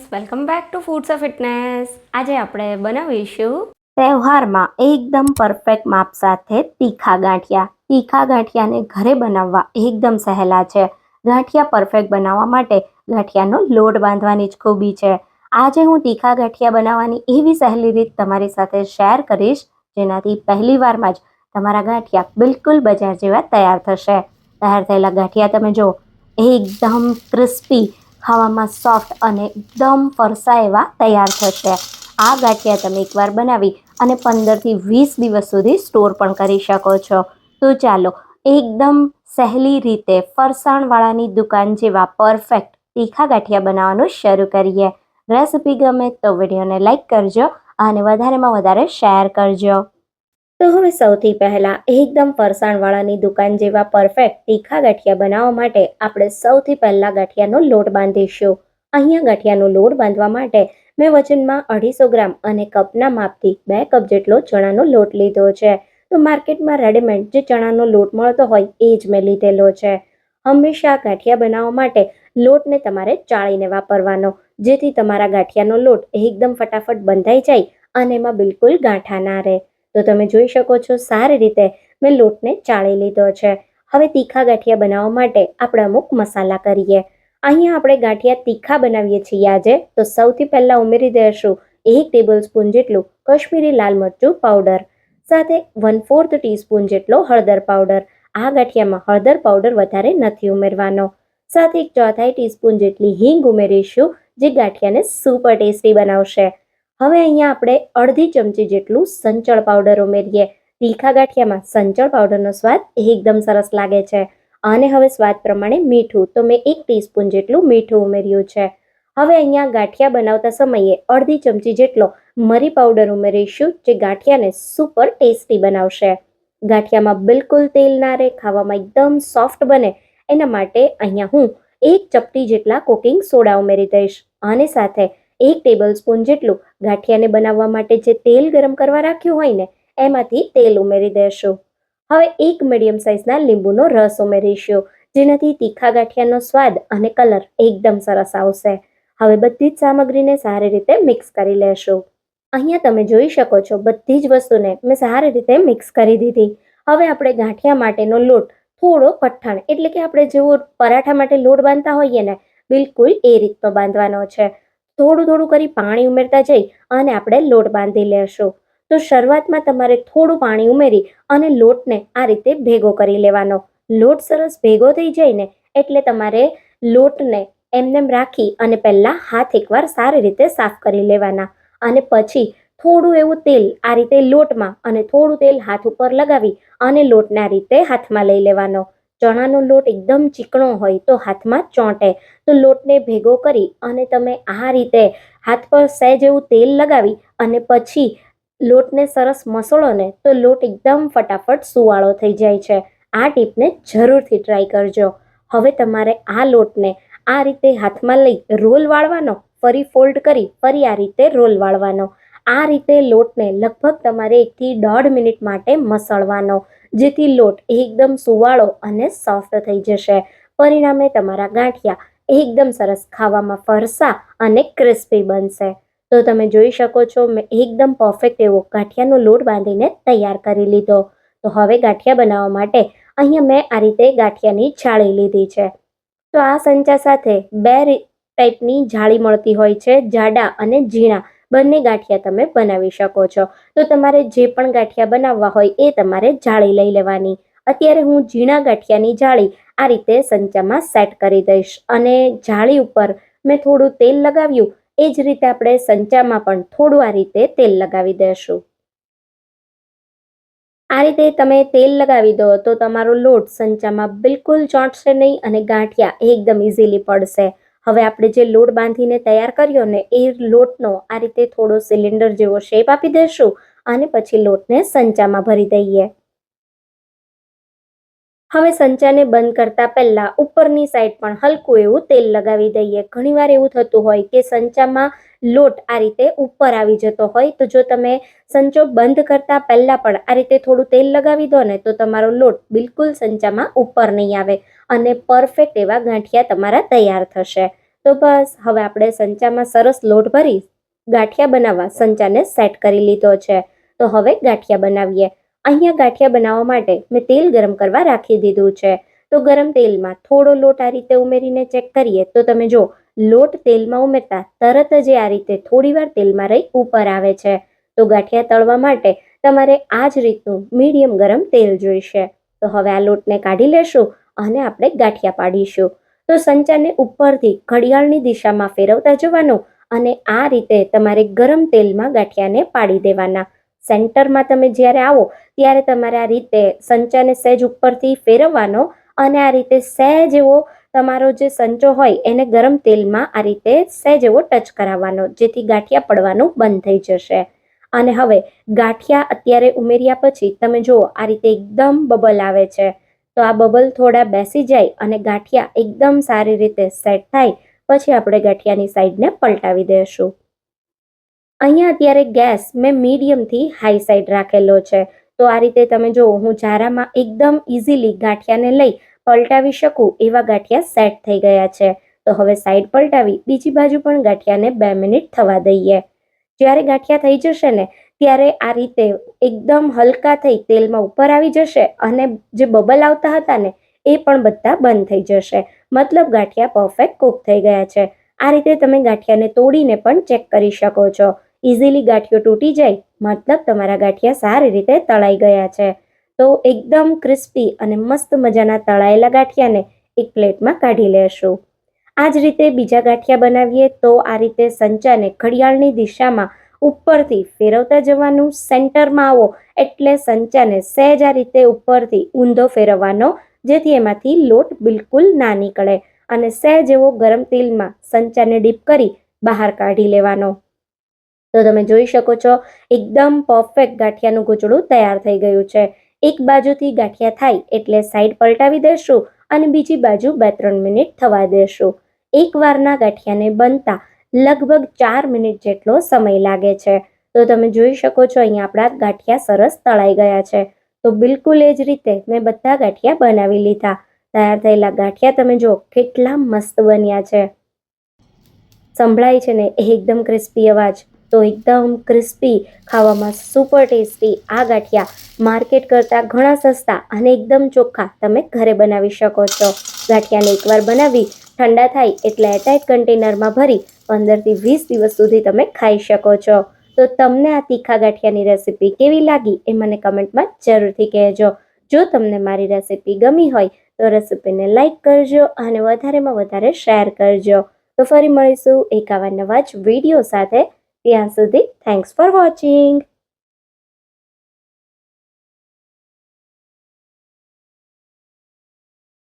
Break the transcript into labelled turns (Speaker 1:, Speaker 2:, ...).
Speaker 1: Friends welcome back to foods of fitness આજે આપણે બનાવીશું તહેવારમાં એકદમ પરફેક્ટ માપ સાથે તીખા ગાંઠિયા. તીખા ગાંઠિયાને ઘરે બનાવવા એકદમ સહેલા છે. ગાંઠિયા પરફેક્ટ બનાવવા માટે ગાંઠિયાનો લોટ બાંધવાની જ ખૂબી છે. આજે હું તીખા ગાંઠિયા બનાવવાની એવી સહેલી રીત તમારી સાથે શેર કરીશ, જેનાથી પહેલીવારમાં જ તમારા ગાંઠિયા બિલકુલ બજાર જેવા તૈયાર થશે. તૈયાર થયેલા ગાંઠિયા તમે જો એકદમ ક્રિસ્પી ખાવામાં સોફ્ટ અને એકદમ ફરસા એવા તૈયાર થશે. આ ગાંઠિયા તમે એકવાર બનાવી અને પંદરથી વીસ દિવસ સુધી સ્ટોર પણ કરી શકો છો. તો ચાલો, એકદમ સહેલી રીતે ફરસાણવાળાની દુકાન જેવા પરફેક્ટ તીખા ગાંઠિયા બનાવવાનું શરૂ કરીએ. રેસિપી ગમે તો વિડીયોને લાઇક કરજો અને વધારેમાં વધારે શેર કરજો. તો હવે સૌથી પહેલા એકદમ ફરસાણવાળાની દુકાન જેવા પરફેક્ટ તીખા ગાંઠિયા બનાવવા માટે આપણે સૌથી પહેલાં ગાંઠિયાનો લોટ બાંધીશું. અહીંયા ગાંઠિયાનો લોટ બાંધવા માટે મેં વજનમાં અઢીસો ગ્રામ અને કપના માપથી બે કપ જેટલો ચણાનો લોટ લીધો છે. તો માર્કેટમાં રેડીમેડ જે ચણાનો લોટ મળતો હોય એ જ મેં લીધેલો છે. હંમેશા ગાંઠિયા બનાવવા માટે લોટને તમારે ચાળીને વાપરવાનો, જેથી તમારા ગાંઠિયાનો લોટ એકદમ ફટાફટ બંધાઈ જાય અને એમાં બિલકુલ ગાંઠા ના રહે. તો તમે જોઈ શકો છો સારી રીતે મેં લોટને ચાળી લીધો છે. હવે તીખા ગાંઠિયા બનાવવા માટે આપણે અમુક મસાલા કરીએ. અહીંયા આપણે ગાંઠિયા તીખા બનાવીએ છીએ આજે. તો સૌથી પહેલાં ઉમેરી દઈશું એક ટેબલ સ્પૂન જેટલું કશ્મીરી લાલ મરચું પાવડર, સાથે વન ફોર્થ ટીસ્પૂન જેટલો હળદર પાવડર. આ ગાંઠિયામાં હળદર પાવડર વધારે નથી ઉમેરવાનો. સાથે એક ચોથાઈ ટીસ્પૂન જેટલી હિંગ ઉમેરીશું, જે ગાંઠિયાને સુપર ટેસ્ટી બનાવશે. હવે અહીંયા આપણે અડધી ચમચી જેટલું સંચળ પાવડર ઉમેરીએ. તીખા ગાંઠિયામાં સંચળ પાવડરનો સ્વાદ એકદમ સરસ લાગે છે. અને હવે સ્વાદ પ્રમાણે મીઠું, તો મેં એક ટીસ્પૂન જેટલું મીઠું ઉમેર્યું છે. હવે અહીંયા ગાંઠિયા બનાવતા સમયે અડધી ચમચી જેટલો મરી પાવડર ઉમેરીશું, જે ગાંઠિયાને સુપર ટેસ્ટી બનાવશે. ગાંઠિયામાં બિલકુલ તેલ ના રહે, ખાવામાં એકદમ સોફ્ટ બને. એના માટે અહીંયા હું એક ચપટી જેટલા કુકિંગ સોડા ઉમેરી દઈશ. અને સાથે એક ટેબલ સ્પૂન જેટલું ગાંઠિયાને બનાવવા માટે જે તેલ ગરમ કરવા રાખ્યું હોય ને, એમાંથી તેલ ઉમેરી દેશું. હવે એક મીડિયમ સાઇઝના લીંબુનો રસ ઉમેરીશું, જેનાથી તીખા ગાંઠિયાનો સ્વાદ અને કલર એકદમ સરસ આવશે. હવે બધી જ સામગ્રીને સારી રીતે મિક્સ કરી લેશો. અહીંયા તમે જોઈ શકો છો, બધી જ વસ્તુને મેં સારી રીતે મિક્સ કરી દીધી. હવે આપણે ગાંઠિયા માટેનો લોટ થોડો કઠણ એટલે કે આપણે જેવો પરાઠા માટે લોટ બાંધતા હોઈએ ને, બિલકુલ એ રીતનો બાંધવાનો છે. થોડું થોડું કરી પાણી ઉમેરતા જઈ અને આપણે લોટ બાંધી લેશું. તો શરૂઆતમાં તમારે થોડું પાણી ઉમેરી અને લોટને આ રીતે ભેગો કરી લેવાનો. લોટ સરસ ભેગો થઈ જાયને એટલે તમારે લોટને એમનેમ રાખી અને પહેલાં હાથ એકવાર સારી રીતે સાફ કરી લેવાના. અને પછી થોડું એવું તેલ આ રીતે લોટમાં અને થોડું તેલ હાથ ઉપર લગાવી અને લોટને આ રીતે હાથમાં લઈ લેવાનો. ચણાનો લોટ એકદમ ચીકણો હોય તો હાથમાં ચોંટે. તો લોટને ભેગો કરી અને તમે આ રીતે હાથ પર સહેજ એવું તેલ લગાવી અને પછી લોટને સરસ મસળો ને તો લોટ એકદમ ફટાફટ સુવાળો થઈ જાય છે. આ ટીપને જરૂરથી ટ્રાય કરજો. હવે તમારે આ લોટને આ રીતે હાથમાં લઈ રોલ વાળવાનો, ફરી ફોલ્ડ કરી ફરી આ રીતે રોલ વાળવાનો. આ રીતે લોટને લગભગ તમારે એકથી દોઢ મિનિટ માટે મસળવાનો. જેથી લોટ એકદમ સુવાળો અને સોફ્ટ થઈ જશે. પરિણામે તમારા ગાંઠિયા એકદમ સરસ ખાવામાં ફરસા અને ક્રિસ્પી બનશે. તો તમે જોઈ શકો છો, મેં એકદમ પરફેક્ટ એવો ગાંઠિયાનો લોટ બાંધીને તૈયાર કરી લીધો. તો હવે ગાંઠિયા બનાવવા માટે અહીંયા મેં આ રીતે ગાંઠિયાની જાળી લીધી છે. તો આ સંચા સાથે બે ટાઈપની જાળી મળતી હોય છે, જાડા અને ઝીણા. બંને ગાંઠિયા તમે બનાવી શકો છો. તો તમારે જે પણ ગાંઠિયા બનાવવા હોય એ તમારે જાળી લઈ લેવાની. અત્યારે હું ઝીણા ગાંઠિયાની જાળી આ રીતે સંચામાં સેટ કરી દઈશ અને જાળી ઉપર મેં થોડું તેલ લગાવ્યું. એ જ રીતે આપણે સંચામાં પણ થોડું આ રીતે તેલ લગાવી દઈશું. આ રીતે તમે તેલ લગાવી દો તો તમારો લોટ સંચામાં બિલકુલ ચોંટશે નહીં અને ગાંઠિયા એકદમ ઇઝીલી પડશે. હવે આપણે જે લોટ બાંધીને તૈયાર કર્યો ને એ લોટનો આ રીતે થોડો સિલિન્ડર જેવો શેપ આપી દઈશું અને પછી લોટને સંચામાં ભરી દઈએ. હવે સંચાને બંધ કરતા પહેલા ઉપરની સાઈડ પણ હલકું એવું તેલ લગાવી દઈએ. ઘણીવાર એવું થતું હોય કે સંચામાં લોટ આ રીતે ઉપર આવી જતો હોય તો જો તમે સંચો બંધ કરતા પહેલાં પણ આ રીતે થોડું તેલ લગાવી દો ને તો તમારો લોટ બિલકુલ સંચામાં ઉપર નહીં આવે અને પરફેક્ટ એવા ગાંઠિયા તમારા તૈયાર થશે. તો બસ, હવે આપણે સંચામાં સરસ લોટ ભરી ગાંઠિયા બનાવવા સંચાને સેટ કરી લીધો છે. તો હવે ગાંઠિયા બનાવીએ. અહીંયા ગાંઠિયા બનાવવા માટે મેં તેલ ગરમ કરવા રાખી દીધું છે. તો ગરમ તેલમાં થોડો લોટ આ રીતે ઉમેરીને ચેક કરીએ. તો તમે જો લોટ તેલમાં ઉમેરતા તરત જ આ રીતે થોડીવાર તેલમાં રહી ઉપર આવે છે. તો ગાંઠિયા તળવા માટે તમારે આ જ રીતનું મીડિયમ ગરમ તેલ જોઈશે. તો હવે આ લોટને કાઢી લેશું અને આપણે ગાંઠિયા પાડીશું. તો સંચાને ઉપરથી ઘડિયાળની દિશામાં ફેરવતા જવાનું અને આ રીતે તમારે ગરમ તેલમાં ગાંઠિયાને પાડી દેવાના. સેન્ટરમાં તમે જ્યારે આવો, ત્યારે તમારે આ રીતે સંચાને સહેજ ઉપરથી ફેરવવાનો અને આ રીતે સહેજ એવો તમારો જે સંચો હોય, એને ગરમ તેલમાં આ રીતે સહેજ એવો ટચ કરાવવાનો, જેથી ગાંઠિયા પડવાનું બંધ થઈ જશે. અને હવે ગાંઠિયા અત્યારે ઉમેર્યા પછી તમે જુઓ, આ રીતે એકદમ બબલ આવે છે. તો આ બબલ થોડા બેસી જાય અને ગાંઠિયા એકદમ સારી રીતે સેટ થાય, પછી આપણે ગાંઠિયાની સાઈડને પલટાવી દઈશું અહીંયા અત્યારે ગેસ મેં મીડિયમથી હાઈ સાઈડ રાખેલો છે. તો આ રીતે તમે જુઓ હું જારામાં એકદમ ઇઝીલી ગાંઠિયાને લઈ પલટાવી શકું એવા ગાંઠિયા સેટ થઈ ગયા છે. તો હવે સાઈડ પલટાવી, બીજી બાજુ પણ ગાંઠિયાને બે મિનિટ થવા દઈએ. જ્યારે ગાંઠિયા થઈ જશે ને ત્યારે આ રીતે એકદમ હલકા થઈ તેલમાં ઉપર આવી જશે અને જે બબલ આવતા હતા ને, એ પણ બધા બંધ થઈ જશે. મતલબ ગાંઠિયા પરફેક્ટ કૂક થઈ ગયા છે. આ રીતે તમે ગાંઠિયાને તોડીને પણ ચેક કરી શકો છો. ઇઝીલી ગાંઠિયો તૂટી જાય, મતલબ તમારા ગાંઠિયા સારી રીતે તળાઈ ગયા છે. તો એકદમ ક્રિસ્પી અને મસ્ત મજાના તળાયેલા ગાંઠિયાને એક પ્લેટમાં કાઢી લેશું. આ જ રીતે બીજા ગાંઠિયા બનાવીએ તો આ રીતે સંચાને ઘડિયાળની દિશામાં ઉપરથી ફેરવતા જવાનું, સેન્ટરમાં આવો એટલે સંચાને સહેજ આ રીતે ઉપરથી ઊંધો ફેરવવાનો, જેથી એમાંથી લોટ બિલકુલ ના નીકળે અને સહેજ એવો ગરમ તેલમાં સંચાને ડીપ કરી બહાર કાઢી લેવાનો. તો તમે જોઈ શકો છો, એકદમ પરફેક્ટ ગાંઠિયાનું ગૂંચળું તૈયાર થઈ ગયું છે. એક બાજુથી ગાંઠિયા થાય એટલે સાઈડ પલટાવી દેશું અને બીજી બાજુ બે ત્રણ મિનિટ થવા દેશું. એક વારના ગાંઠિયાને બનતા લગભગ ચાર મિનિટ જેટલો સમય લાગે છે. તો તમે જોઈ શકો છો અહીંયા આપણા ગાંઠિયા સરસ તળાઈ ગયા છે. તો બિલકુલ એ જ રીતે મેં બધા ગાંઠિયા બનાવી લીધા. તૈયાર થયેલા ગાંઠિયા તમે જો કેટલા મસ્ત બન્યા છે. સંભળાય છે ને એ એકદમ ક્રિસ્પી અવાજ. તો એકદમ ક્રિસ્પી, ખાવામાં સુપર ટેસ્ટી આ ગાંઠિયા માર્કેટ કરતાં ઘણા સસ્તા અને એકદમ ચોખ્ખા તમે ઘરે બનાવી શકો છો. ગાંઠિયાને એકવાર બનાવી, ઠંડા થાય એટલે એરટાઇટ કન્ટેનરમાં ભરી પંદરથી વીસ દિવસ સુધી તમે ખાઈ શકો છો. તો તમને આ તીખા ગાંઠિયાની રેસીપી કેવી લાગી એ મને કમેન્ટમાં જરૂરથી કહેજો. જો તમને મારી રેસીપી ગમી હોય તો રેસીપીને લાઈક કરજો અને વધારેમાં વધારે શેર કરજો. તો ફરી મળીશું એક આવા નવા જ વીડિયો સાથે. ત્યાં સુધી થેન્ક્સ ફોર વોચિંગ